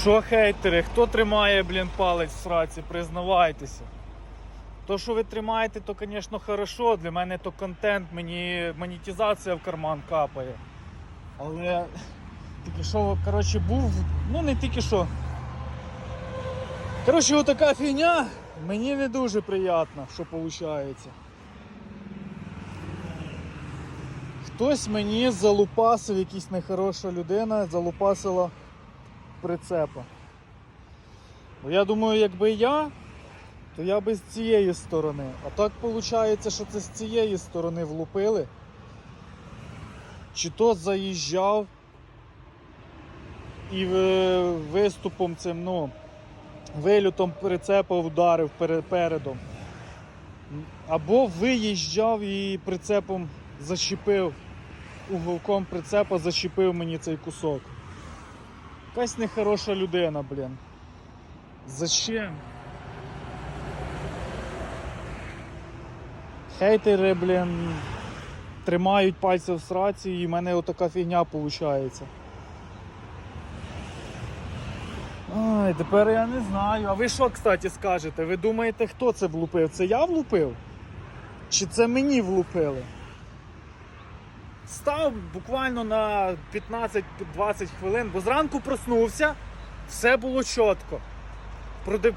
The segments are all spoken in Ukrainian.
Що хейтери, хто тримає, блін, палець в сраці, признавайтеся. То, що ви тримаєте, то, звісно, хорошо. Для мене то контент, мені монетизація в карман капає. Але тільки що, коротше, був, ну не тільки що. Коротше, отака фігня мені не дуже приємно, що виходить. Хтось мені залупасив, якась нехороша людина, залупасила прицепа. Бо я думаю, якби я, то я би з цієї сторони. А так виходить, що це з цієї сторони влупили. Чи то заїжджав і е, виступом цим, ну, вилютом прицепа вдарив пере- передом. Або виїжджав і прицепом зачепив, уголком прицепа зачепив мені цей кусок. Якась нехороша людина, блін. Зачем? Хейтери, блін, тримають пальці в сраці і в мене отака фігня виходить. Ай, тепер я не знаю. А ви що, кстати, скажете? Ви думаєте, хто це влупив? Це я влупив? Чи це мені влупили? Став буквально на 15-20 хвилин, бо зранку проснувся, все було чітко.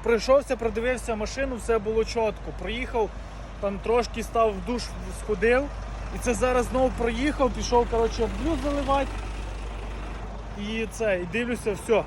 Прийшовся, продивився машину, все було чітко. Проїхав, там трошки став в душ, сходив. І це зараз знову проїхав, пішов, коротше, блюз заливати. І це, і дивлюся, все,